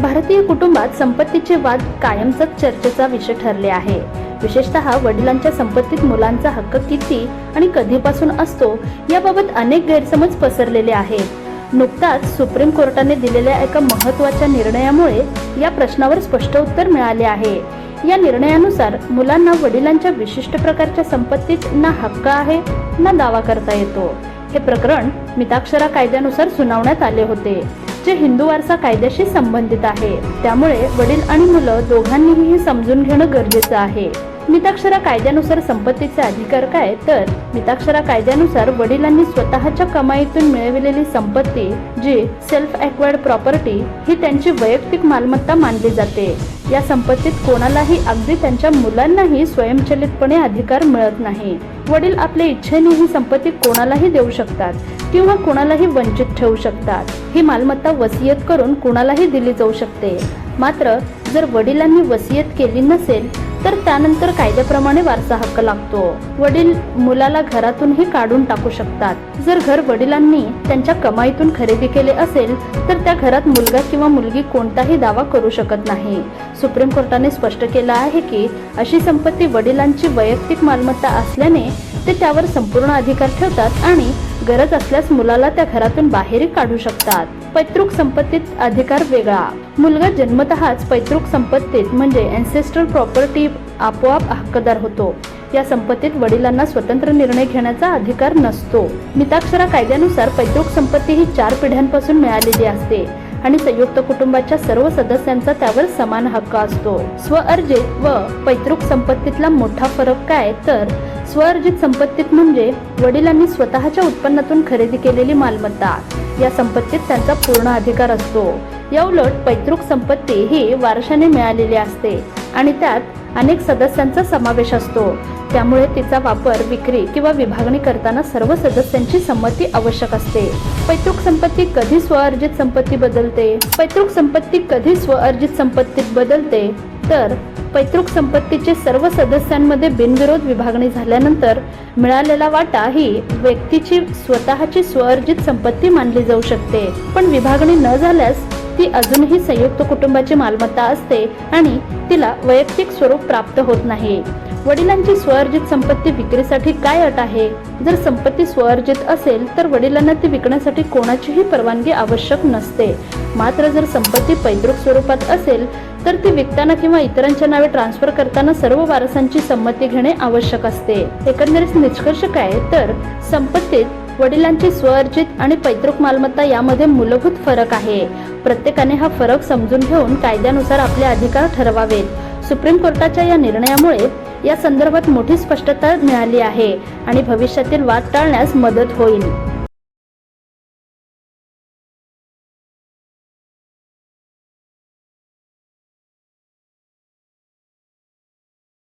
भारतीय कुटुंबात संपत्तीचे वाद कायमचाच चर्चेचा विषय ठरले आहे. विशेषतः वडिलांच्या संपत्तीत मुलांचा हक्क किती आणि कधीपासून असतो याबाबत अनेक गैरसमज पसरलेले आहेत. नुकताच सुप्रीम कोर्टाने दिलेल्या एका महत्त्वाच्या निर्णयामुळे या प्रश्नावर स्पष्ट उत्तर मिळाले आहे. या निर्णयानुसार मुलांना वडिलांच्या विशिष्ट प्रकारच्या संपत्तीत ना हक्क आहे ना दावा करता येतो. हे प्रकरण मिताक्षरा कायद्यानुसार सुनावण्यात आले होते. जे हिंदू वारसा कायद्याशी संबंधित आहे. त्यामुळे वडील आणि मुलं दोघांनीही हे समजून घेणं गरजेचं आहे. मिताक्षरा कायद्यानुसार संपत्तीचे अधिकार काय तर मिताक्षरा कायद्यानुसार वडिलांनी स्वतःच्या कमाईतून मिळविलेली संपत्ती जी सेल्फ अक्वायर्ड प्रॉपर्टी ही त्यांची वैयक्तिक मालमत्ता मानली जाते. या संपत्तीत कोणालाही अगदी त्यांच्या मुलांनाही स्वयंचलितपणे अधिकार मिळत नाही. वडील आपल्या इच्छेने ही संपत्ती कोणालाही देऊ शकतात. किंवा कोणालाही वंचित ठेवू शकतात. ही मालमत्ता वसियत करून कुणालाही दिली जाऊ शकते. मात्र जर वडिलांनी वसियत केली नसेल तर त्यानंतर कायद्याप्रमाणे वारसा हक्क लागतो. वडील मुलाला घरातूनही काढून टाकू शकतात. जर घर वडिलांनी त्यांच्या कमाईतून खरेदी केले असेल तर त्या घरात मुलगा किंवा मुलगी कोणताही दावा करू शकत नाही. सुप्रीम कोर्टाने स्पष्ट केलं आहे की अशी संपत्ती वडिलांची वैयक्तिक मालमत्ता असल्याने ते त्यावर संपूर्ण अधिकार ठेवतात आणि गरज असल्यास मुलाला त्या घरातून बाहेरही काढू शकतात. पैतृक संपत्तीत अधिकार वेगळा. मुलगा जन्मतःच पैतृक संपत्तीत म्हणजे अँसेस्ट्रल प्रॉपर्टी आपोआप हक्कदार होतो. या संपत्तीत वडिलांना स्वतंत्र निर्णय घेण्याचा अधिकार नसतो. मिताक्षरा कायद्यानुसार पैतृक संपत्ती ही चार पिढ्यांपासून मिळालेली असते. आणि संयुक्त कुटुंबाच्या सर्व सदस्यांचा त्यावर समान हक्क असतो. स्वअर्जित व पैतृक संपत्तीतला मोठा फरक काय? तर स्वअर्जित संपत्तीत म्हणजे वडिलांनी स्वतःच्या उत्पन्नातून खरेदी केलेली मालमत्ता. या संपत्तीत त्यांचा पूर्ण अधिकार असतो. या उलट पैतृक संपत्ती ही वारशाने मिळालेली असते. आणि त्यात अनेक सदस्यांचा समावेश असतो. त्यामुळे तिचा वापर विक्री किंवा विभागणी करताना सर्व सदस्यांची संमती आवश्यक असते. पैतृक संपत्ती कधी स्वअर्जित संपत्ती बदलते? पैतृक संपत्ती कधी स्वअर्जित संपत्तीत बदलते? तर पैतृक संपत्तीचे सर्व सदस्यांमध्ये बिनविरोध विभागणी झाल्यानंतर मिळालेला वाटा ही व्यक्तीची स्वतःची स्वअर्जित संपत्ती मानली जाऊ शकते. पण विभागणी न झाल्यास ती अजूनही संयुक्त कुटुंबाची मालमत्ता असते आणि तिला वैयक्तिक स्वरूप प्राप्त होत नाही. वडिलांची स्वअर्जित संपत्ती विक्रीसाठी काय अट आहे? जर संपत्ती स्वअर्जित असेल तर वडिलांना ती विकण्यासाठी कोणाचीही परवानगी आवश्यक नसते. मात्र जर संपत्ती पैतृक स्वरूपात असेल तर ती विकताना किंवा इतरांच्या नावे ट्रान्सफर करताना सर्व वारसांची संमती घेणे आवश्यक असते. एकंदरीत निष्कर्ष काय तर संपत्तीत वडिलांची स्वअर्जित आणि पैतृक मालमत्ता यामध्ये मूलभूत फरक आहे. प्रत्येकाने हा फरक समजून घेऊन कायद्यानुसार आपले अधिकार ठरवावेत. सुप्रीम कोर्टाच्या या निर्णयामुळे या संदर्भात मोठी स्पष्टता मिळाली आहे आणि भविष्यातील वाद टाळण्यास मदत होईल.